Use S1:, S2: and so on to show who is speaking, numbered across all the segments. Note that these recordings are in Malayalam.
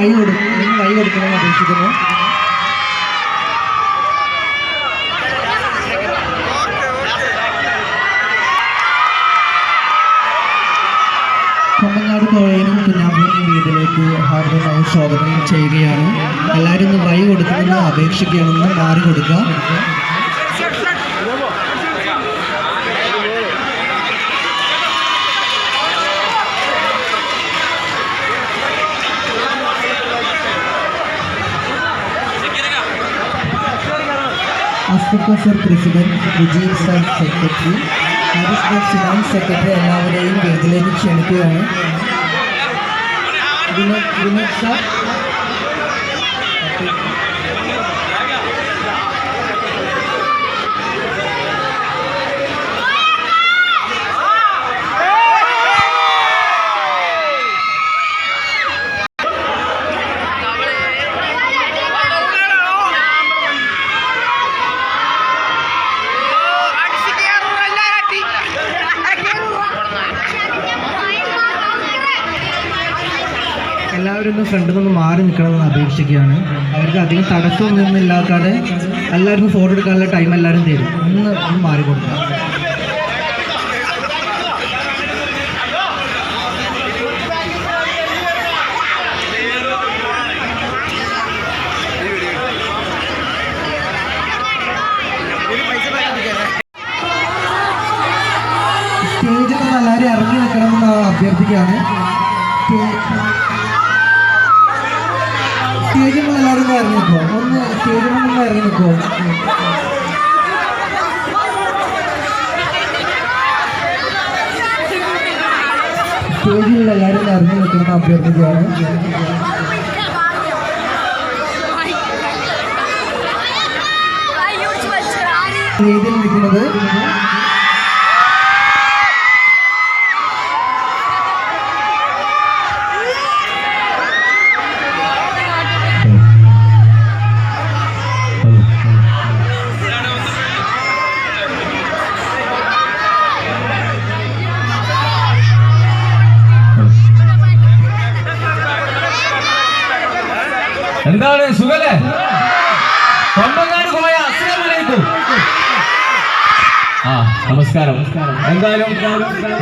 S1: വഴി കൊടുക്കും ഒന്ന് കൈ കൊടുക്കണമെന്ന് അപേക്ഷിക്കുന്നു കൊമ്പങ്ങാട് കോഴയിനും കുഞ്ഞാമ്പൂരിനും വീട്ടിലേക്ക് ഹാർദമായി സ്വാഗതം ചെയ്യുകയാണ്. എല്ലാവരും ഒന്ന് വൈ കൊടുക്കണമെന്ന് അപേക്ഷിക്കുകയാണെന്ന് മാറി കൊടുക്കുക. അസ്തിക sir president Vijay sir secretary Haris sir finance secretary എല്ലാവരെയും വേദിയിലേക്ക് ക്ഷണിക്കുകയാണ് വിനോദ് വിനോദ് സർ എല്ലാവരും ഒന്ന് ഫ്രണ്ടിൽ നിന്ന് മാറി നിൽക്കണമെന്ന് അപേക്ഷിക്കുകയാണ്. അവർക്ക് അധികം തടസ്സമൊന്നും ഇല്ലാക്കാതെ എല്ലാവർക്കും ഫോട്ടോ എടുക്കാനുള്ള ടൈം എല്ലാവരും തരും. ഒന്ന് ഒന്ന് മാറി കൊടുക്കുക സ്റ്റേജിൽ നിന്ന് എല്ലാവരും ഇറങ്ങി നിൽക്കണമെന്ന് അഭ്യർത്ഥിക്കുകയാണ് സ്റ്റേ- സ്റ്റേജിൽ നിന്ന് എല്ലാവരും ഒന്ന് ഇറങ്ങി നിൽക്കുമോ ഒന്ന് സ്റ്റേജിൽ നിന്ന് ഇറങ്ങി നിൽക്കുമോ സ്റ്റേജിൽ എല്ലാവരും നിറഞ്ഞു നിൽക്കുന്ന അഭ്യർത്ഥിക്കുകയാണ് രീതിയിൽ നിൽക്കുന്നത്
S2: നമസ്കാരം. എന്തായാലും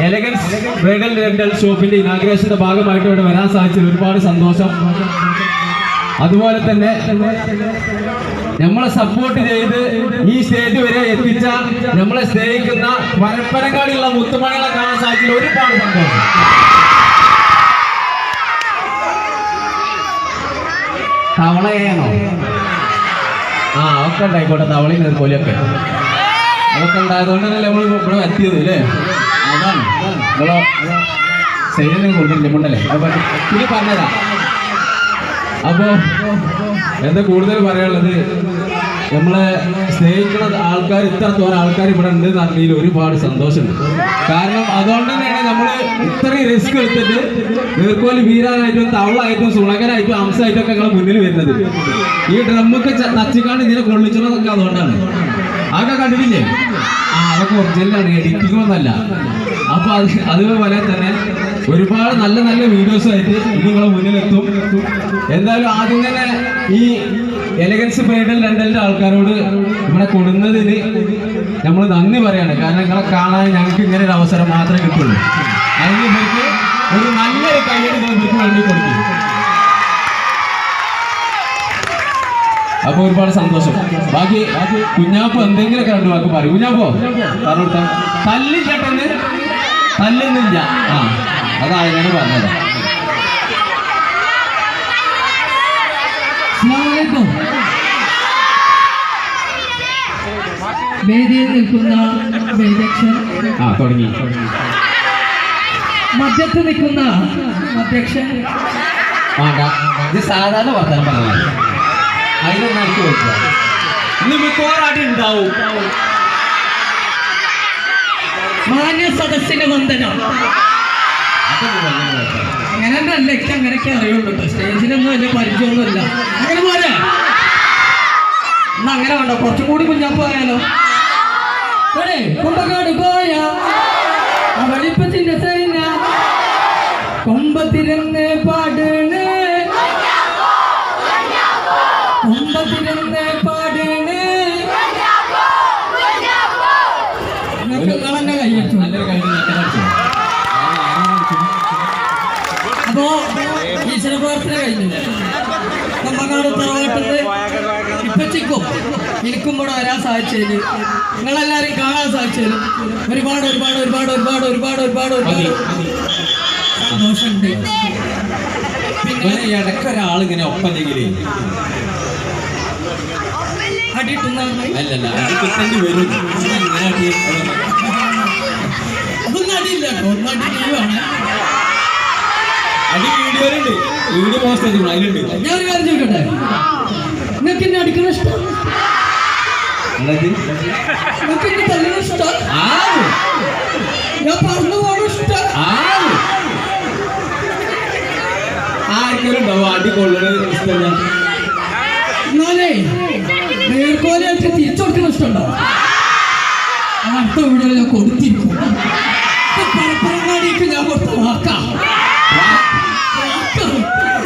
S2: എലഗൻസ് റെഗൽ റെന്റൽ ഷോപ്പിന്റെ ഇനാഗ്രേഷന്റെ ഭാഗമായിട്ട് ഇവിടെ വരാൻ സാധിച്ചതിൽ ഒരുപാട് സന്തോഷം. അതുപോലെ തന്നെ നമ്മളെ സപ്പോർട്ട് ചെയ്ത് ഈ സ്റ്റേജ് വരെ എത്തിച്ച നമ്മളെ സ്നേഹിക്കുന്ന പരപ്പനങ്ങാടിയുള്ള മുത്തുമണികളെ കാണാൻ സാധിച്ചതിൽ ഒരുപാട് സന്തോഷം. തവളയാണോ? ആ ഒക്കെ ഉണ്ടായിക്കോട്ടെ നിന്ന് നെൽക്കോലിയൊക്കെ അതൊക്കെ നമ്മൾ ഇവിടെ എത്തിയത് അല്ലേ? അതാണ്. സൈഡിൽ നിന്ന് കൊണ്ടുവരുന്നുണ്ടല്ലേ അപ്പൊ ഇനി പറഞ്ഞതാ. അപ്പോ എന്താ കൂടുതൽ പറയാനുള്ളത്? നമ്മളെ സ്നേഹിക്കുന്ന ആൾക്കാർ ഇത്രത്തോളം ആൾക്കാർ ഇവിടെ ഉണ്ട് എന്നറിഞ്ഞതിൽ ഒരുപാട് സന്തോഷമുണ്ട്. കാരണം അതുകൊണ്ട് തന്നെയാണ് നമ്മൾ ഇത്രയും റിസ്ക് എടുത്തിട്ട് നീർക്കോലി വീരാനായിട്ടും തവളായിട്ടും സുളകനായിട്ടും അംസമായിട്ടും ഒക്കെ ഞങ്ങൾ മുന്നിൽ വരുന്നത്. ഈ ഡ്രമ്മൊക്കെ നച്ചിക്കാണ്ട് ഇതിനെ കൊള്ളിച്ചതൊക്കെ അതുകൊണ്ടാണ്. അതൊക്കെ കണ്ടിട്ടില്ലേ? ആ അതൊക്കെ ഒറിജിനലാണ് എഡിറ്റിംഗ് ഒന്നല്ല. അപ്പൊ അത് അതുപോലെ തന്നെ ഒരുപാട് നല്ല നല്ല വീഡിയോസ് ആയിട്ട് നിങ്ങളെ മുന്നിലെത്തും. എന്തായാലും ആദ്യം തന്നെ ഈ എലഗൻസ് ബ്രൈഡൽ രണ്ടലിന്റെ ആൾക്കാരോട് ഇവിടെ കൊടുന്നതിന് നമ്മൾ നന്ദി പറയാണ്. കാരണം നിങ്ങളെ കാണാൻ ഞങ്ങൾക്ക് ഇങ്ങനെ ഒരു അവസരം മാത്രമേ കിട്ടുള്ളൂ. അതിന് ഇവർക്ക് ഒരു നല്ലൊരു കയ്യടി വേണ്ടി കൊടുക്കും. അപ്പൊ ഒരുപാട് സന്തോഷം. ബാക്കി കുഞ്ഞാപ്പോ എന്തെങ്കിലും രണ്ടു വാക്ക് പറയും. കുഞ്ഞാപ്പോ തള്ളി തല്ലി ചേട്ടന് തല്ലുന്നില്ല ആ അതായത് പറഞ്ഞത്.
S3: വേദിയിൽ നിൽക്കുന്ന വേദക്ഷൻ.
S2: ആ തുടങ്ങി.
S3: മധ്യത്ത് നിൽക്കുന്ന അധ്യക്ഷൻ
S2: വേണ്ട ഇത് സാധാരണ വർത്തമാനം പറഞ്ഞാൽ അതിനൊന്നും എനിക്ക് വെക്കുക ഇന്ന് മിക്കവാറും അടി ഉണ്ടാവും.
S3: സദസ്സിന് വന്ദനം. അങ്ങനെ അല്ല എനിക്ക് അങ്ങനെയൊക്കെ അറിയുള്ളൂ. സ്റ്റേജിലൊന്നും വലിയ പരിചയമൊന്നുമില്ല. അങ്ങനെ പോരെ? എന്നാ അങ്ങനെ വേണ്ട കുറച്ചും കൂടി കുഞ്ഞാപ്പ് പറയാലോ എടേ, തറവാട്ടിന്ന് ഇപ്പച്ചിക്കും എനിക്കും കൂടെ വരാൻ സാധിച്ചതിന് നിങ്ങളെല്ലാരും കാണാൻ സാധിച്ചതിന് ഒരുപാട് ഒരുപാട് ഒരുപാട് ഒരുപാട് ഒരുപാട് ഒരുപാട് ഒരുപാട് സന്തോഷമുണ്ട്. പിന്നെ
S2: ഇടയ്ക്ക് ഒരാൾ ഇങ്ങനെ ഒപ്പല്ലെങ്കിലേ
S3: അടിയിട്ടുന്ന
S2: അല്ലല്ല അത് വരും.
S3: അതൊന്നും അടിയില്ല അടി
S2: വീഡിയോയിലുണ്ട് വീഡിയോ പോസ്റ്റ് അതിലുണ്ട്.
S3: ഞാൻ ഒരു കാര്യം ചോദിക്കട്ടെ? നിങ്ങൾക്ക് എന്നെ അടിക്കണ ഇഷ്ടം? നിങ്ങൾക്ക് എന്നെ തല്ലണ ഇഷ്ടം? ഞാൻ പറഞ്ഞു പോണ ഇഷ്ടം?
S2: ആർക്കെങ്കിലും ഉണ്ടാവും? അടി കൊള്ളണ ഇഷ്ടമല്ല
S3: എന്നാലേ നേർക്കോലായിട്ട് തിരിച്ചു കൊടുക്കുന്ന ഇഷ്ടമുണ്ടോ അടുത്ത വീഡിയോ ഞാൻ കൊടുത്തിരിക്കും പരപ്പരങ്ങാടിക്ക് ഞാൻ കൊടുത്ത വാക്കാം.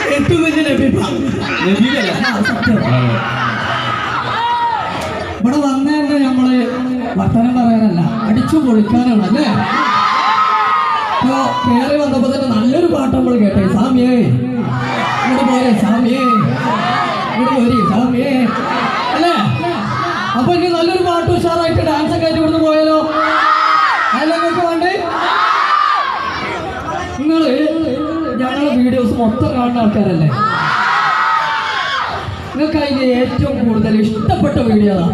S3: ഏറ്റവും വലിയ
S2: നബിയിലല്ല
S3: ഇവിടെ വന്നേണ്ട നമ്മൾ വർത്തനം പറയാനല്ല അടിച്ചു പൊളിക്കാനാണ് അല്ലേ? ഇപ്പൊ കേറി വന്നപ്പോ തന്നെ നല്ലൊരു പാട്ട് നമ്മൾ കേട്ടേ. സാമിയേ ഇങ്ങോട്ട് പോരെ സാമിയേ. ഇങ്ങോട്ട് പോരി സാമിയേ. അല്ലേ? അപ്പൊ ഇനി നല്ലൊരു പാട്ട് ഉഷാറായിട്ട് ഡാൻസ് ഒക്കെ ആയിട്ട് ഇവിടുന്ന് പോയാലോ അല്ല നിങ്ങൾക്ക് വേണ്ടേ നിങ്ങൾ ഞങ്ങളെ വീഡിയോസ് മൊത്തം കാണുന്ന ആൾക്കാരല്ലേ? നിങ്ങൾക്ക് അതിന്റെ ഏറ്റവും കൂടുതൽ ഇഷ്ടപ്പെട്ട വീഡിയോ ഏതാ?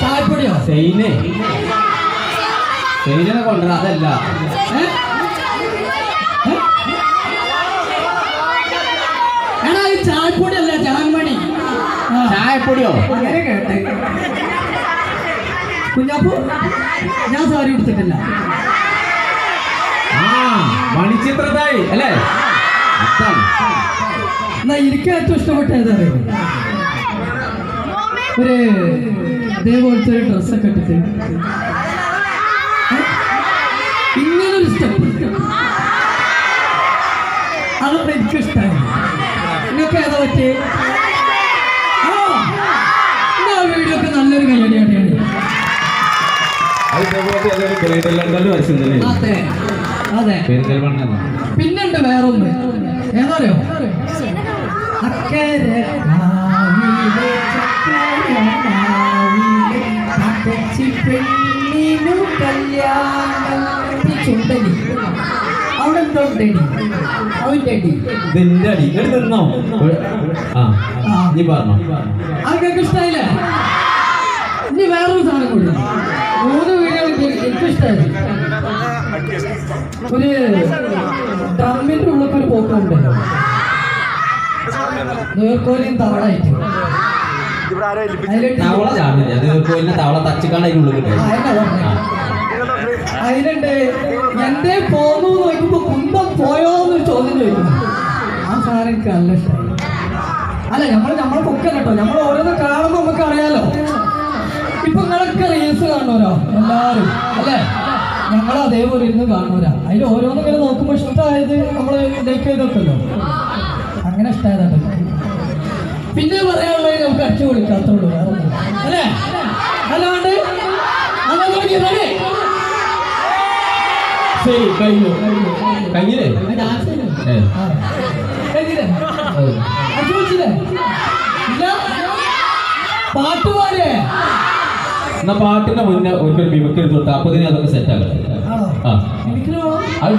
S3: ചായപ്പൊടിയോ?
S2: സെയിനെ. സെയിനെ കൊണ്ടുവരാ അതല്ല?
S3: എടാ ഈ ചായപ്പൊടി അല്ല ചാൻമണി ആ,
S2: ചായപ്പൊടിയോ?
S3: അങ്ങനെ കേട്ടെ. കുഞ്ഞാപ്പു ഞാൻ സാരി എടുത്തിട്ടില്ല
S2: മണിച്ചിത്രതായി അല്ലേ?
S3: എന്നാ എനിക്ക് ഏറ്റവും ഇഷ്ടപ്പെട്ട ഏതറിയോ ഒരു ഇതേപോലത്തെ ഒരു ഡ്രസ്സൊക്കെ ഇട്ടിട്ട്? ഇങ്ങനൊരു സ്റ്റെപ്പ്. അതൊക്കെ എനിക്ക് ഇഷ്ടമായി നിങ്ങൾക്ക് ഏതാ എന്നാ ആ വീഡിയോ ഒക്കെ നല്ലൊരു കല്യാണിയാണ്
S2: അത്.
S3: പിന്നുണ്ട് വേറൊന്ന്? ഏതാറിയോ? അക്കരെ അവിടെ എന്തോ ഉണ്ടടി അവന്റെ അടി
S2: ഇതിന്റെ അടി ഇങ്ങോട്ട് നിന്നോ ആ. നീ പറഞ്ഞോ.
S3: അതൊക്കെ ഇഷ്ടമായില്ലേ ഇനി വേറൊരു സാധനം കൂടി. മൂന്ന് വീടുകൾ എനിക്ക് ഇഷ്ടമായി ഒരു ഡ്രമ്മിന്റെ ഉള്ളിൽ ഒരു പോക്കുണ്ട്. നേർക്കോലിയും തവളായിട്ട്
S2: തവള ചാടില്ല തച്ചിക്കാണ് അതിനുള്ളിൽ?
S3: അതിലുണ്ട് എന്തേ പോന്നു നോക്കുമ്പോ കുന്തം പോയോ എന്ന് ചോദ്യം ചോദിക്കുന്നു. ആ സാധനം എനിക്ക് നല്ല ഇഷ്ടമായി അല്ല നമ്മൾ നമ്മളെ പൊക്കല്ല കേട്ടോ നമ്മൾ ഓരോന്ന് കാണുമ്പോൾ നമുക്ക് അറിയാലോ റീൽസ് എല്ലാരും. എല്ലാവരും അല്ലേ? ഞങ്ങൾ അതേപോലെ ഇരുന്ന് കാണുന്നവരാ അതിൽ ഓരോന്നും ഇങ്ങനെ നോക്കുമ്പോൾ ഇഷ്ടമായത് നമ്മൾ ലൈക്ക് ചെയ്തൊക്കെല്ലോ. അങ്ങനെ ഇഷ്ടമായതാണ്. പിന്നെ പറയാനുള്ളത് നമുക്ക് അടിച്ചു കൊടുക്കാത്തുള്ളൂ വേറെ അല്ലെ അല്ലേ? അല്ലാണ്ട്
S2: പാട്ടുപാടേ കഴിഞ്ഞു. കഴിഞ്ഞില്ലേ? എന്നാ പാട്ടിന്റെ മുന്നേ ഒരു മിമിക്രി എടുത്ത് കൊടുത്താൽ അപ്പൊ ഇതിനെ അതൊക്കെ സെറ്റ് ആകട്ടെ ആ. അത്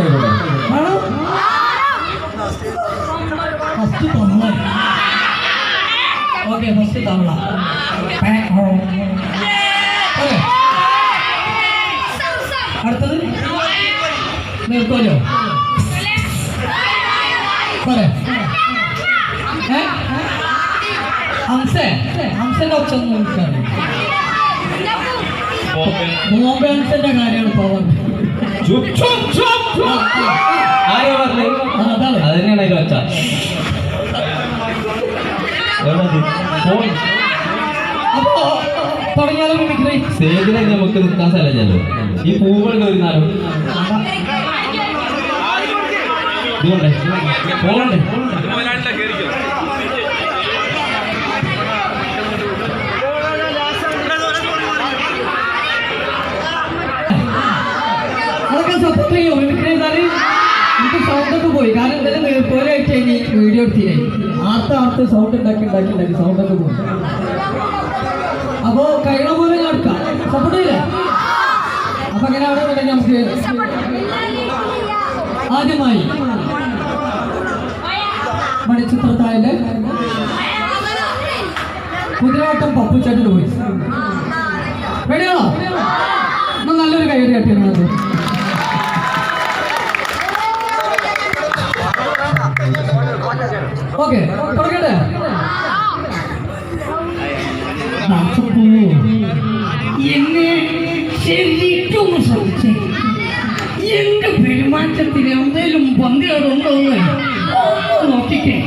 S3: ഓക്കെ ഫസ്റ്റ് തവള അടുത്തത്? നിർത്തോലോ പോരെ ഹംസേ ഹംസന്റെ ഒച്ച ഒന്ന് ഹംസന്റെ കാര്യമാണ്
S2: ചുപ്. ആരാ പറഞ്ഞേ?
S3: ആ, അതാണ്.
S2: അത് തന്നെയാണ് അതിൽ വെച്ച
S3: അപ്പോ തുടങ്ങിയാലോ മിമിക്രി
S2: സ്റ്റേജിലെ നമുക്ക് നിൽക്കാൻ സ്ഥലമല്ലോ ഈ പൂവുകൾ കയറിനാലോ ഇതുകൊണ്ടേ പോകണ്ടേ?
S3: ചെയ്യോ വീട്ടിൽ
S4: എനിക്ക് സൗണ്ട് ഒക്കെ പോയി. കാരണം എന്തായാലും നീർപ്പോലായിട്ട് ഇനി വീഡിയോ എടുത്തില്ലേ? ആർത്ത ആർത്ത് സൗണ്ട് ഉണ്ടാക്കി ഉണ്ടാക്കി ഉണ്ടാക്കി സൗണ്ട് ഒക്കെ പോയി. അപ്പോ കഴിയണ പോലെ നടക്കാം. സപ്പോർട്ട് ചെയ്യില്ലേ? അപ്പൊ എങ്ങനെയാണെന്നുണ്ടെങ്കിൽ നമുക്ക് ആദ്യമായി മണിച്ചിത്രത്താഴിന്റെ കുതിരവട്ടം പപ്പുച്ചേട്ടന് പോയി റെഡിയാണോ നല്ലൊരു കൈയ്യടി കട്ടിയാണ് ഓക്കെ തുടങ്ങട്ടെ.
S3: എന്നെ ശരിക്കും ശ്രമിച്ചേ എന്റെ പെരുമാറ്റത്തിന് എന്തെങ്കിലും പന്തികളുണ്ടോ എന്ന് ഒന്ന് നോക്കിക്കേ.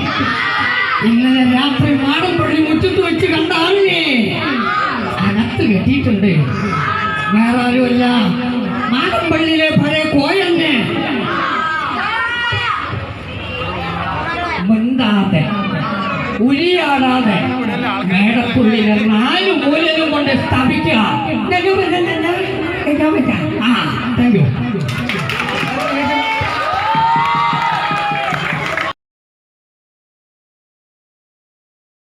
S3: ഇന്നലെ രാത്രി മാടമ്പള്ളി മുറ്റത്ത് വെച്ച് കണ്ട ആളിനെ അകത്ത് കെട്ടിയിട്ടുണ്ട്. വേറെ ആരുമല്ല. ഉരിയാടാതെ മേടപ്പുള്ളിലെ നാല് മൂലനും കൊണ്ട് സ്ഥാപിക്കുക. ആ താങ്ക് യു.